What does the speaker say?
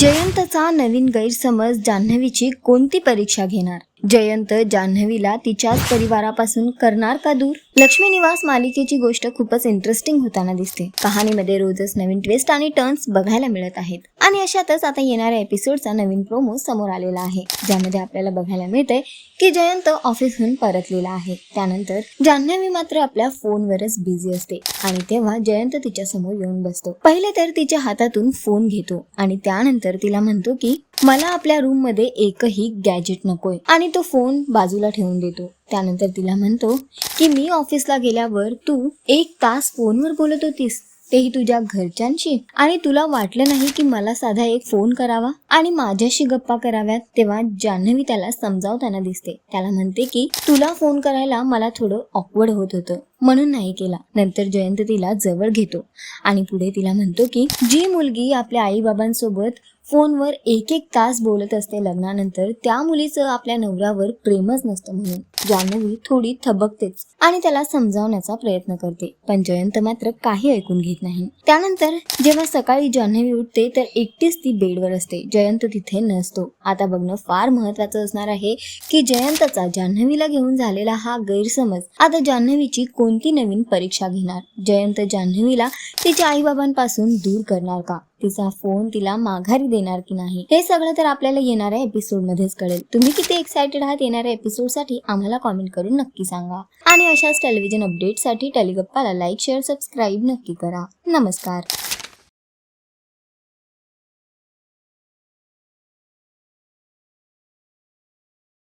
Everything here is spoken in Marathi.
जयंतचा नवीन गैरसमज जान्हवीची कोणती परीक्षा घेणार? जयंत जान्हवीला तिच्याच परिवारापासून करणार का दूर? लक्ष्मी निवास मालिकेची गोष्ट खूपच इंटरेस्टिंग होताना दिसते. कहाणीमध्ये रोजच नवीन ट्विस्ट आणि टर्न्स बघायला मिळत आहेत. आणि अशातच आता येणाऱ्या एपिसोडचा नवीन प्रोमो समोर आलेला आहे. ज्यामध्ये आपल्याला बघायला मिळतंय की जयंत ऑफिसहून परतलेला आहे. त्यानंतर जान्हवी मात्र आपल्या फोनवरच बिझी असते. आणि तेव्हा जयंत तिच्या समोर येऊन बसतो. पहिले तर तिच्या हातातून फोन घेतो. आणि त्यानंतर तिला म्हणतो की मला आपल्या रूममध्ये एकही गॅजेट नकोय. आणि तो फोन बाजूला ठेवून देतो. त्यानंतर तिला म्हणतो की मी ऑफिसला गेल्यावर तू एक तास फोनवर बोलत होतीस. तेही तुझ्या घरच्यांशी? आणि तुला वाटलं नाही की मला साधा एक फोन करावा? आणि माझ्याशी गप्पा कराव्यात तेव्हा जान्हवी त्याला समजावताना दिसते. त्याला म्हणते की तुला फोन करायला मला थोडं ऑकवर्ड होत होतं. म्हणून नाही केला. नंतर जयंत तिला जवळ घेतो. आणि पुढे तिला म्हणतो की जी मुलगी आपल्या आई बाबांसोबत फोनवर एक एक तास बोलत असते लग्नानंतर. त्या मुलीचं आपल्या नवऱ्यावर प्रेमच नसतं म्हणून. जान्हवी थोडी थबकतेच आणि त्याला समजावण्याचा प्रयत्न करते. पण जयंत मात्र काही ऐकून घेत नाही. त्यानंतर जेव्हा सकाळी जान्हवी उठते तर एकटीच ती बेडवर असते. जयंत तिथे नसतो. आता बघणं फार महत्वाचं असणार आहे की जयंतचा जान्हवीला घेऊन झालेला हा गैरसमज. आता जान्हवीची कोणती नवीन परीक्षा घेणार? जयंत जान्हवीला तिच्या आईबाबांपासून दूर करणार का? तिचा फोन तिला माघारी देणार की नाही हे सगळं तर आपल्याला येणाऱ्या एपिसोड मध्येच कळेल. तुम्ही किती एक्सायटेड आहात येणाऱ्या एपिसोडसाठी आम्हाला कॉमेंट करून नक्की सांगा. आणि अशाच टेलिव्हिजन अपडेटसाठी टेलिगप्पाला लाईक शेअर सबस्क्राईब नक्की करा. नमस्कार.